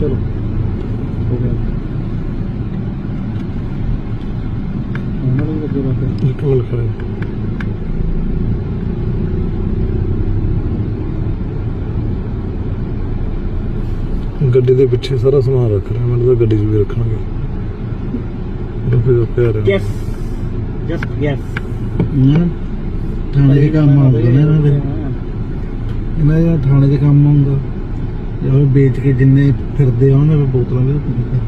ਚਲੋ। ਗੱਡੀ ਦੇ ਪਿੱਛੇ ਸਾਰਾ ਸਮਾਨ ਰੱਖ ਰਿਹਾ। ਮੈਨੂੰ ਤਾਂ ਗੱਡੀ 'ਚ ਵੀ ਰੱਖਾਂਗੇ ਉਹ ਫਿਰ ਪਿਆ ਯੈਸ ਜਸਟ ਯੈਸ ਹੂੰ ਥਾਣੇ ਦੇ ਕੰਮ ਆਉਂਦੇ ਨੇ ਇਹਨਾਂ ਦੇ ਥਾਣੇ ਦੇ ਕੰਮ ਆਉਂਦਾ। ਜੇ ਵੇਚ ਕੇ ਜਿੰਨੇ ਫਿਰਦੇ ਆ ਉਹਨਾਂ ਦੇ ਬੋਤਲਾਂ ਵੀ ਰੱਖੀਆਂ।